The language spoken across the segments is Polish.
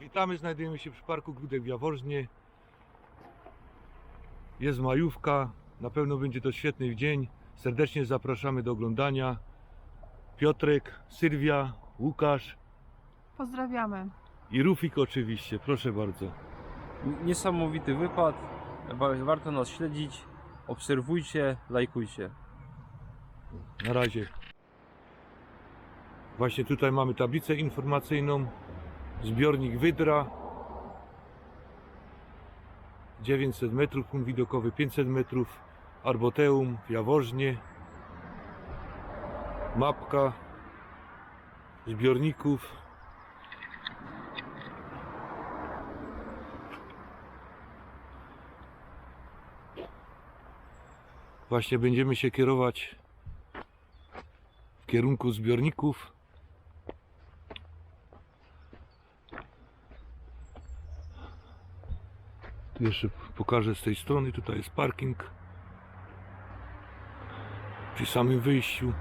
witamy. Znajdujemy się przy Parku Grudek w Jaworznie. Jest majówka. Na pewno będzie to świetny dzień. Serdecznie zapraszamy do oglądania. Piotrek, Sylwia, Łukasz Pozdrawiamy. i Rufik oczywiście. Proszę bardzo. Niesamowity wypad. Wa- Warto nas śledzić. Obserwujcie, lajkujcie. Na razie. Właśnie tutaj mamy tablicę informacyjną. Zbiornik Wydra. 900 metrów, punkt widokowy 500 metrów. Arboteum w Jaworznie. Mapka zbiorników. Właśnie będziemy się kierować w kierunku zbiorników. Tu Jeszcze pokażę z tej strony, tutaj jest parking. Przy samym wyjściu.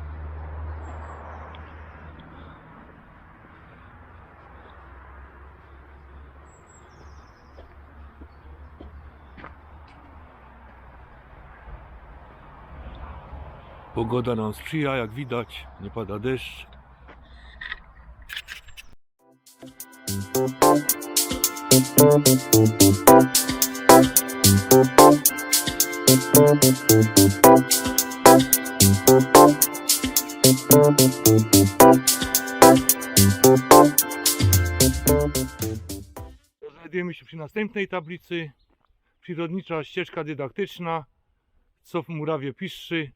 Pogoda nam sprzyja, jak widać, nie pada deszcz. Znajdujemy się przy następnej tablicy. Przyrodnicza ścieżka dydaktyczna. Co w murawie piszczy.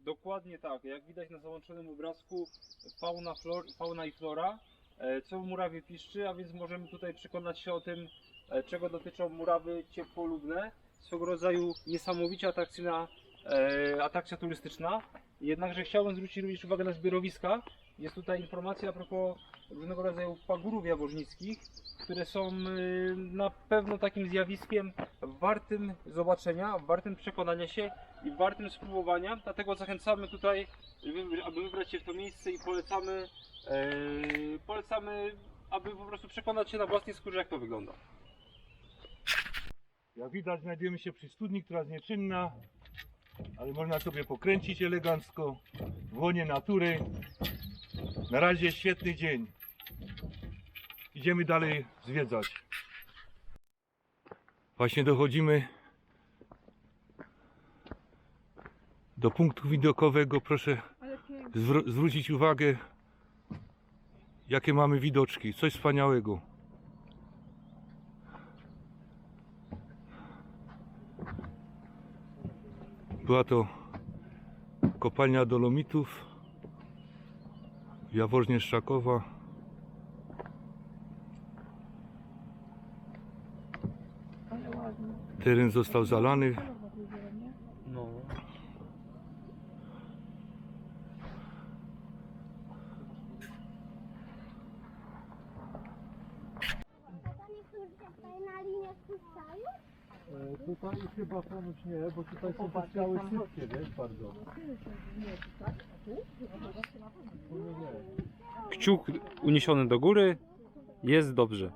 Dokładnie tak, jak widać na załączonym obrazku fauna, flor, fauna i flora, e, co w murawie piszczy, a więc możemy tutaj przekonać się o tym, czego dotyczą murawy ciepłolubne, swego rodzaju niesamowicie atrakcyjna e, atrakcja turystyczna. Jednakże chciałbym zwrócić również uwagę na zbiorowiska. Jest tutaj informacja a propos różnego rodzaju pagórów jaworznickich, które są e, na pewno takim zjawiskiem wartym zobaczenia, wartym przekonania się i wartym spróbowania. Dlatego zachęcamy tutaj, aby wybrać się w to miejsce i polecamy, e, polecamy, aby po prostu przekonać się na własnej skórze, jak to wygląda. Jak widać, znajdujemy się przy studni, która jest nieczynna, ale można sobie pokręcić elegancko w łonie natury. Na razie świetny dzień. Idziemy dalej zwiedzać. Właśnie dochodzimy do punktu widokowego. Proszę zwr- zwrócić uwagę, jakie mamy widoczki. Coś wspaniałego. Była to kopalnia dolomitów w Jaworznie Szczakowa. Teren został zalany. No. Oni kurde tutaj na linię spuszczają? E, Tutaj chyba ponoć nie, bo tutaj są te skały szybkie, wiesz, bardzo. Kciuk uniesiony do góry, jest dobrze.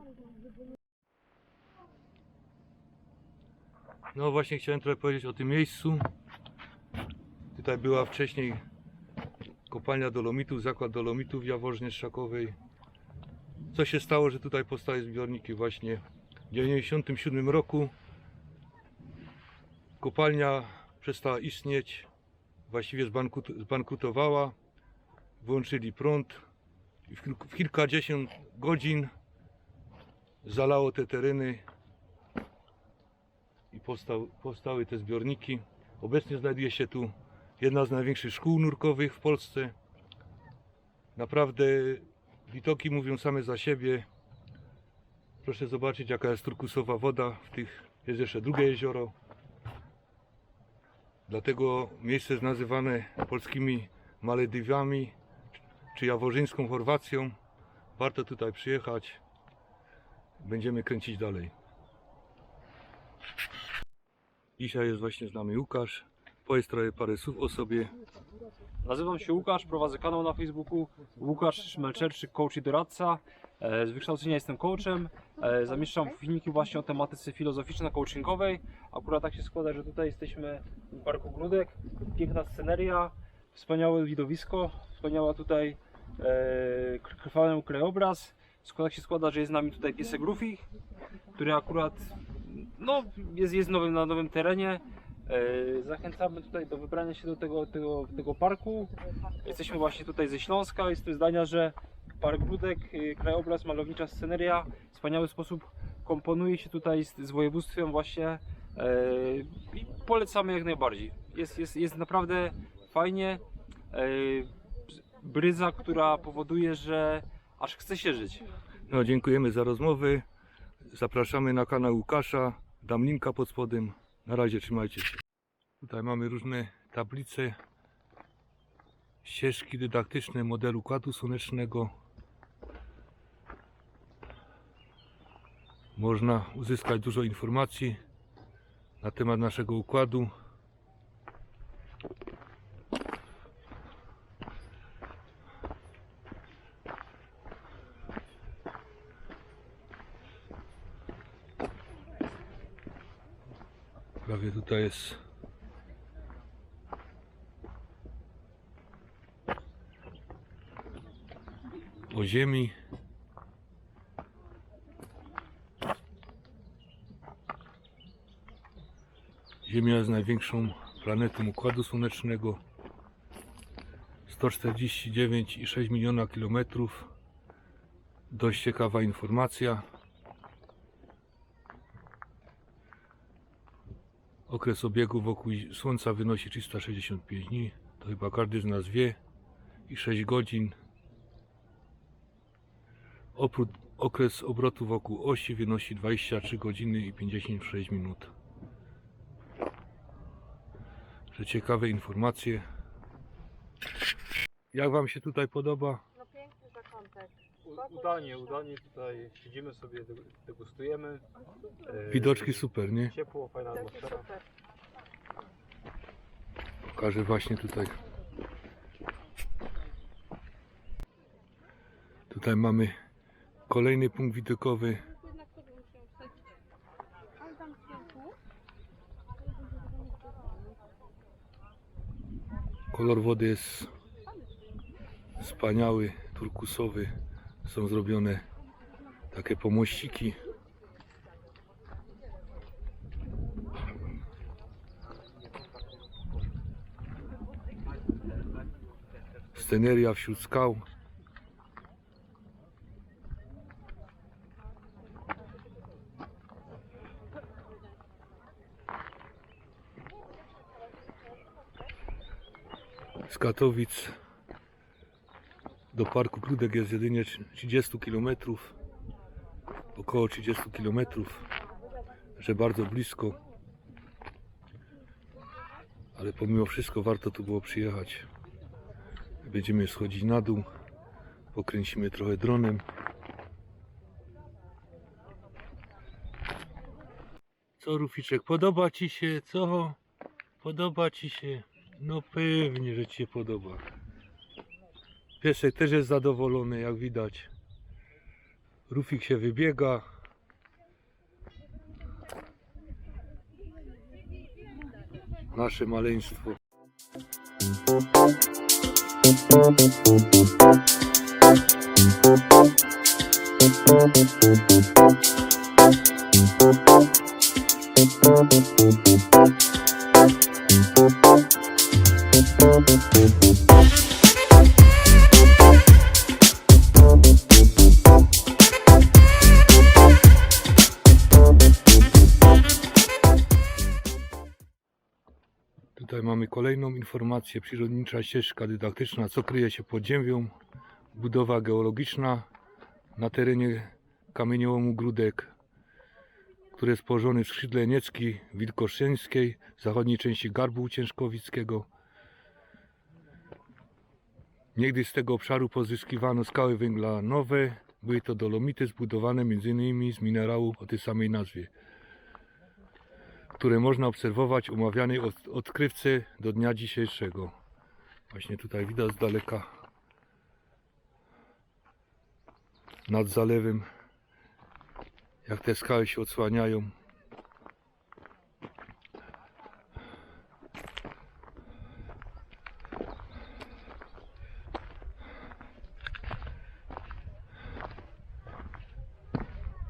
No właśnie chciałem trochę powiedzieć o tym miejscu. Tutaj była wcześniej kopalnia dolomitów, zakład dolomitów w Jaworznie Strzakowej. Co się stało, że tutaj powstały zbiorniki właśnie w 1997 roku. Kopalnia przestała istnieć, właściwie zbankrut- zbankrutowała. Włączyli prąd i w kilku- w kilkadziesiąt godzin zalało te tereny i powstał, powstały te zbiorniki. Obecnie znajduje się tu jedna z największych szkół nurkowych w Polsce. Naprawdę widoki mówią same za siebie. Proszę zobaczyć jaka jest turkusowa woda w tych. Jest jeszcze drugie jezioro. Dlatego miejsce jest nazywane polskimi Malediwami czy jaworzyńską Chorwacją. Warto tutaj przyjechać. Będziemy kręcić dalej. Dzisiaj jest właśnie z nami Łukasz. Powiedz trochę parę słów o sobie. Nazywam się Łukasz, prowadzę kanał na Facebooku Łukasz Szmelczerczyk, coach i doradca. E, Z wykształcenia jestem coachem. E, Zamieszczam filmiki właśnie o tematyce filozoficzno-coachingowej. Akurat tak się składa, że tutaj jesteśmy w Parku Grudek. Piękna sceneria, wspaniałe widowisko, wspaniała tutaj e, krwawy krajobraz. Składa się składa, że jest z nami tutaj piesek Rufi, który akurat no, jest, jest nowym, na nowym terenie. E, Zachęcamy tutaj do wybrania się do tego, tego, tego parku. Jesteśmy właśnie tutaj ze Śląska. Jestem zdania, że Park Grudek, y, krajobraz, malownicza sceneria, w wspaniały sposób komponuje się tutaj z, z województwem właśnie e, i polecamy jak najbardziej. Jest, jest, jest naprawdę fajnie. E, bryza, która powoduje, że aż chce się żyć. No, dziękujemy za rozmowy. Zapraszamy na kanał Łukasza. Dam linka pod spodem. Na razie trzymajcie się. Tutaj mamy różne tablice, ścieżki dydaktyczne modelu układu słonecznego. Można uzyskać dużo informacji na temat naszego układu. Prawie tutaj jest Ziemi. Ziemia jest największą planetą Układu Słonecznego. 149,6 miliona kilometrów. Dość ciekawa informacja. Okres obiegu wokół Słońca wynosi 365 dni. To chyba każdy z nas wie. I 6 godzin. Oprócz okres obrotu wokół osi wynosi 23 godziny i 56 minut. Że ciekawe informacje. Jak Wam się tutaj podoba? Udanie, udanie tutaj siedzimy sobie, degustujemy. E, Widoczki super, nie? Ciepło, fajna atmosfera. Pokażę właśnie tutaj. Tutaj mamy kolejny punkt widokowy. Kolor wody jest wspaniały, turkusowy. Są zrobione takie pomościki. Sceneria wśród skał. Z do Parku Grudek jest jedynie 30 km. Około 30 km, że bardzo blisko. Ale pomimo wszystko warto tu było przyjechać. Będziemy schodzić na dół. Pokręcimy trochę dronem. Co Ruficzek, podoba Ci się? Co? Podoba Ci się? No pewnie, że Ci się podoba. Piesek też jest zadowolony, jak widać. Rufik się wybiega. Nasze maleństwo. Tutaj mamy kolejną informację. Przyrodnicza ścieżka dydaktyczna, co kryje się pod ziemią. Budowa geologiczna na terenie kamieniołomu Grudek, który jest położony w skrzydle Niecki Wilkoszyńskiej, zachodniej części Garbu Ciężkowickiego. Niegdyś z tego obszaru pozyskiwano skały węgla nowe. Były to dolomity zbudowane m.in. z minerału o tej samej nazwie które można obserwować umawianej od, odkrywcy do dnia dzisiejszego. Właśnie tutaj widać z daleka nad zalewem. Jak te skały się odsłaniają.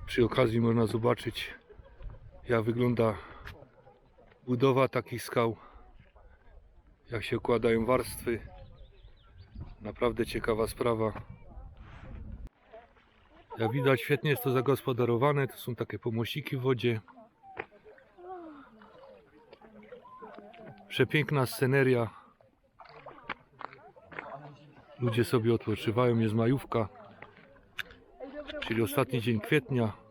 Przy okazji można zobaczyć jak wygląda budowa takich skał, jak się układają warstwy. Naprawdę ciekawa sprawa. Jak widać świetnie jest to zagospodarowane, to są takie pomościki w wodzie. Przepiękna sceneria. Ludzie sobie odpoczywają, jest majówka, czyli ostatni dzień kwietnia.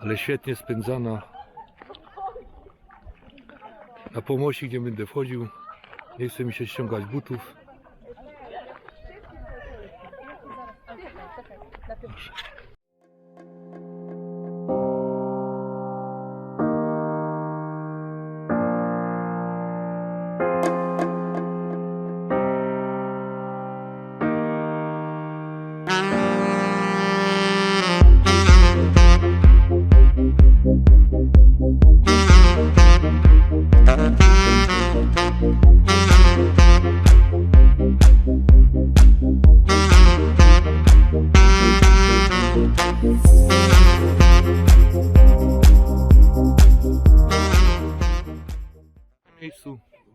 Ale świetnie spędzana. Na pomości, gdzie będę wchodził, nie chce mi się ściągać butów.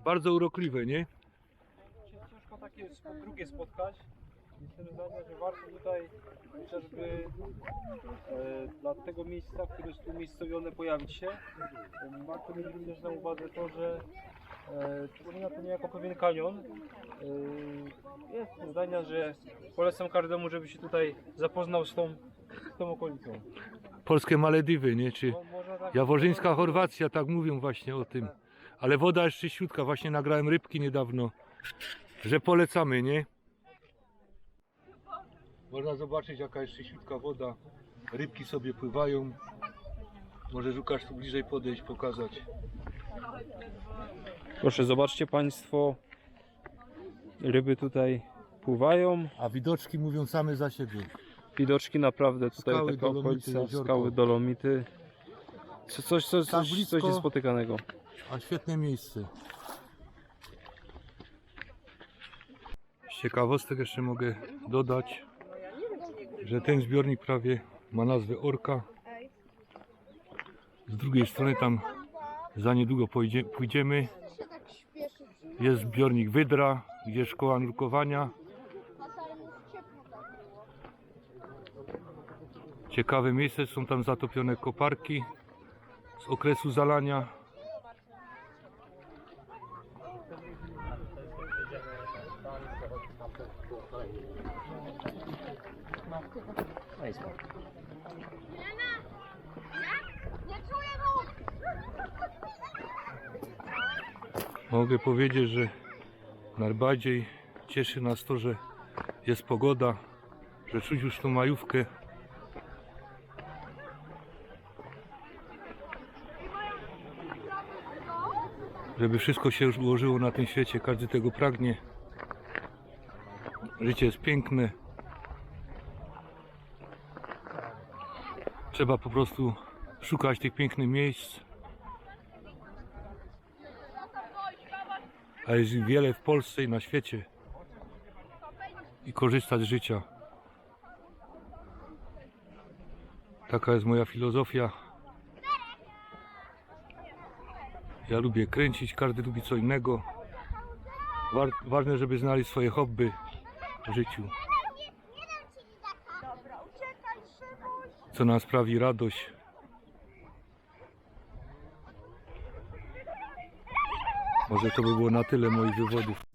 Bardzo urokliwe, nie? Ciężko takie drugie spotkać. Jestem zdania, że warto tutaj chociażby e, dla tego miejsca, które jest umiejscowione, pojawić się. Warto mieć również na uwadze to, że e, przypomina to niejako pewien kanion. E, jestem zdania, że polecam każdemu, żeby się tutaj zapoznał z tą, z tą okolicą. Polskie Malediwy, nie? Czy Mo- można tak- Jaworzyńska Chorwacja, tak mówią właśnie o tym. Ale woda jest czyściutka, właśnie nagrałem rybki niedawno, że polecamy, nie? Można zobaczyć jaka jest czyściutka woda. Rybki sobie pływają. Może Łukasz tu bliżej podejść, pokazać. Proszę, zobaczcie Państwo, ryby tutaj pływają. A widoczki mówią same za siebie. Widoczki naprawdę tutaj Skały, taka dolomity, okolica, jeziorko. skały, dolomity. Co- Coś, coś, coś, coś niespotykanego. A świetne miejsce. Z ciekawostek jeszcze mogę dodać, że ten zbiornik prawie ma nazwę Orka. Z drugiej strony tam za niedługo pójdzie, pójdziemy. Jest zbiornik Wydra, gdzie szkoła nurkowania. Ciekawe miejsce, są tam zatopione koparki z okresu zalania. Mogę powiedzieć, że najbardziej cieszy nas to, że jest pogoda, że czuć już tą majówkę. Żeby wszystko się już ułożyło na tym świecie, każdy tego pragnie. Życie jest piękne. Trzeba po prostu szukać tych pięknych miejsc. A jest ich wiele w Polsce i na świecie. I korzystać z życia. Taka jest moja filozofia. Ja lubię kręcić, każdy lubi co innego. War, ważne, żeby znaleźć swoje hobby w życiu. Co nam sprawi radość. Może to by było na tyle moich wywodów.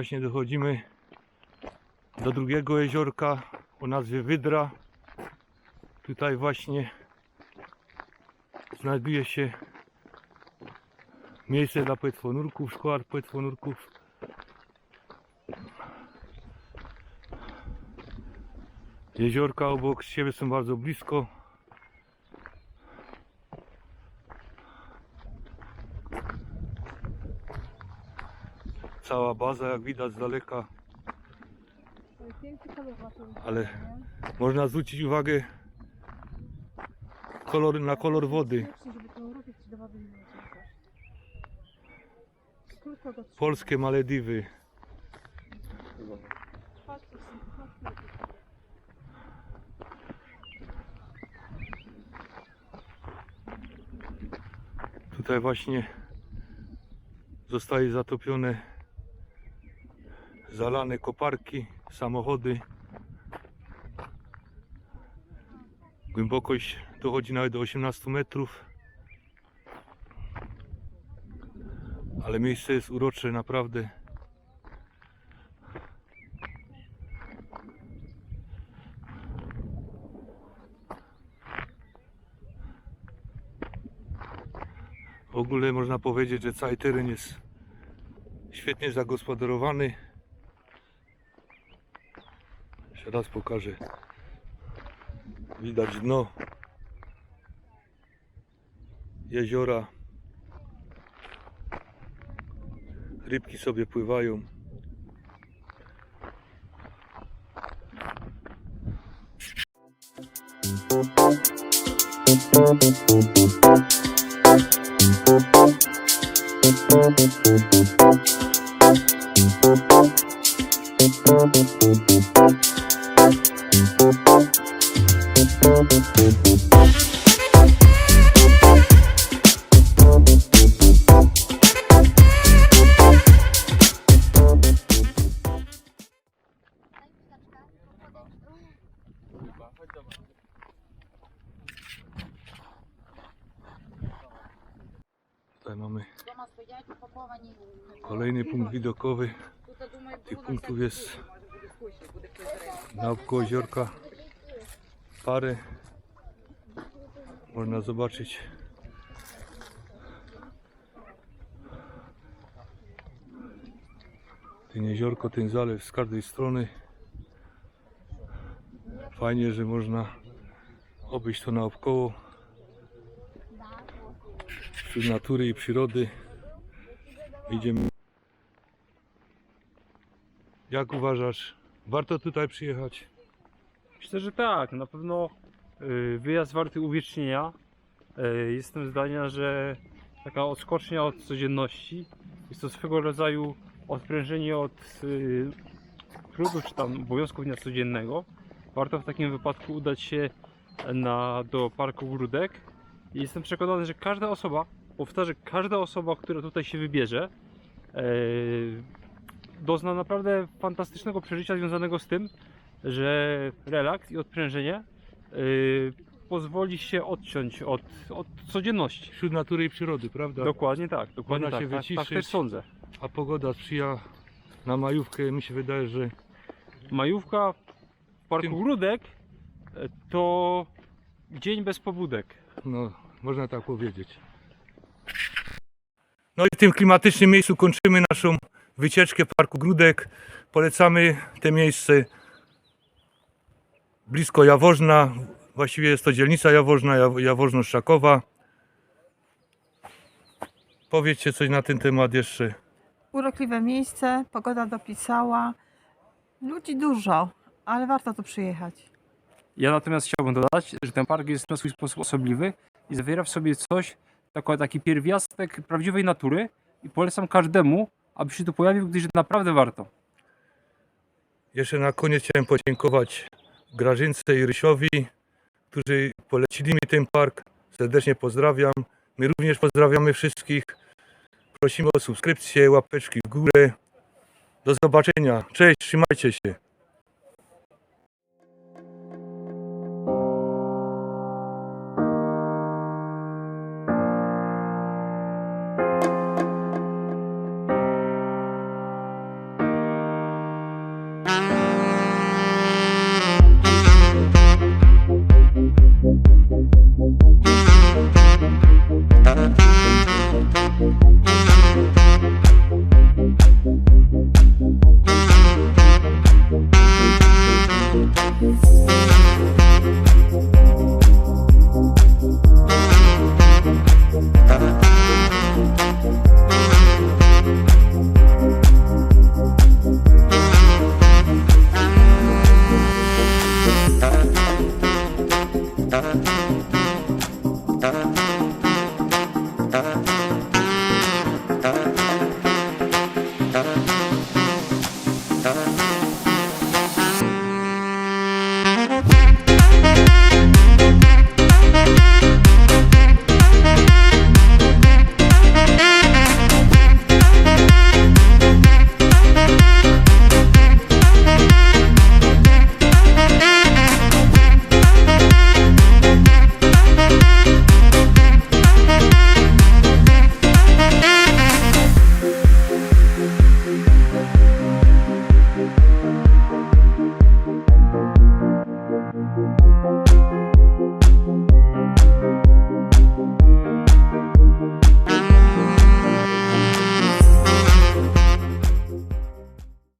Właśnie dochodzimy do drugiego jeziorka o nazwie Wydra. Tutaj właśnie znajduje się miejsce dla płetwonurków, szkoła płetwonurków. Jeziorka obok siebie są bardzo blisko. Cała baza jak widać z daleka, ale można zwrócić uwagę na kolor wody. Polskie Malediwy. Tutaj właśnie zostaje zatopione, zalane koparki, samochody. Głębokość dochodzi nawet do 18 metrów. Ale miejsce jest urocze, naprawdę. W ogóle można powiedzieć, że cały teren jest świetnie zagospodarowany. Jeszcze raz pokażę. Widać dno jeziora. Rybki sobie pływają. Tutaj kolejny punkt widokowy. Tych punktów jest naokoło jeziorka parę. Można zobaczyć ten jeziorko, ten zalew z każdej strony. Fajnie, że można obejść to naokoło natury i przyrody. Idziemy. Jak uważasz? Warto tutaj przyjechać? Myślę, że tak. Na pewno y, wyjazd warty uwiecznienia. Y, Jestem zdania, że taka odskocznia od codzienności. Jest to swego rodzaju odprężenie od y, trudu czy tam obowiązków dnia codziennego. Warto w takim wypadku udać się na, do Parku Grudek. I jestem przekonany, że każda osoba, powtarzę, każda osoba, która tutaj się wybierze, e, dozna naprawdę fantastycznego przeżycia związanego z tym, że relaks i odprężenie yy, pozwoli się odciąć od, od codzienności. Wśród natury i przyrody, prawda? Dokładnie tak, dokładnie Można tak, się tak, tak wyciszyć. też sądzę. A pogoda sprzyja na majówkę. Mi się wydaje, że Majówka w Parku Tym- Grudek e, to dzień bez pobudek. no, można tak powiedzieć. No i w tym klimatycznym miejscu kończymy naszą wycieczkę w Parku Grudek. Polecamy te miejsce blisko Jaworzna. Właściwie jest to dzielnica Jaworzna, Jaw- Jaworzno-Szakowa. Powiedzcie coś na ten temat jeszcze. Urokliwe miejsce, pogoda dopisała. Ludzi dużo, ale warto tu przyjechać. Ja natomiast chciałbym dodać, że ten park jest na swój sposób osobliwy i zawiera w sobie coś, taki pierwiastek prawdziwej natury i polecam każdemu, aby się tu pojawił, gdyż naprawdę warto. Jeszcze na koniec chciałem podziękować Grażynce i Rysiowi, którzy polecili mi ten park. Serdecznie pozdrawiam. My również pozdrawiamy wszystkich. Prosimy o subskrypcję, łapeczki w górę. Do zobaczenia. Cześć, trzymajcie się.